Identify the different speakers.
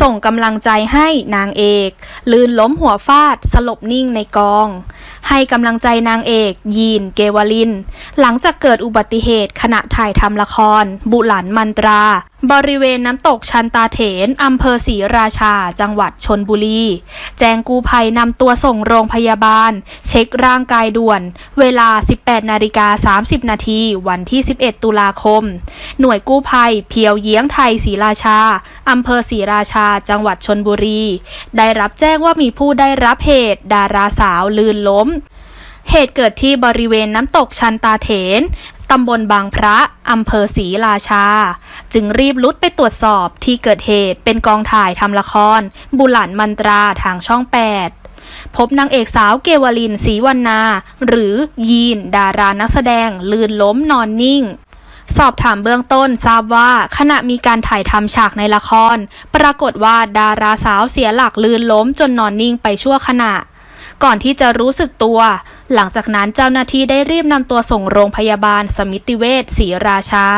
Speaker 1: ส่งกำลังใจให้นางเอก ลื่นล้มหัวฟาดสลบนิ่งในกอง ให้กำลังใจนางเอก ยีนเกวลิน หลังจากเกิดอุบัติเหตุขณะถ่ายทำละคร บุหลันมันตรา บริเวณน้ำตกชันตาเถนอำเภอศรีราชา จังหวัดชนบุรี แจ้งกู้ภัยนำตัวส่งโรงพยาบาล เช็คร่างกายด่วน เวลา 18 นาฬิกา 30 นาทีวันที่ 11 ตุลาคม หน่วยกู้ภัยเพียวเยี้ยงไทยศรีราชาอำเภอศรีราชา จังหวัดชนบุรี ได้รับแจ้งว่ามีผู้ได้รับเหตุ ดาราสาวลื่นล้ม เหตุเกิดที่บริเวณน้ำตกชันตาเถนตำบลบางพระอำเภอศรีราชา จึงรีบลุดไปตรวจสอบที่เกิดเหตุเป็นกองถ่ายทำละคร บุหลันมันตราทางช่อง 8พบนางเอกสาวเกวลินศรีวรรณา หรือยีน ดารานักแสดง ลื่นล้มนอนนิ่ง สอบถามเบื้องต้นทราบว่าขณะมีการถ่ายทำฉากในละคร ปรากฏว่าดาราสาวเสียหลักลื่นล้มจนนอนนิ่งไปชั่วขณะ ก่อนที่จะรู้สึกตัว หลังจากนั้นเจ้าหน้าที่ได้รีบนำตัวส่งโรงพยาบาลสมิติเวชศรีราชา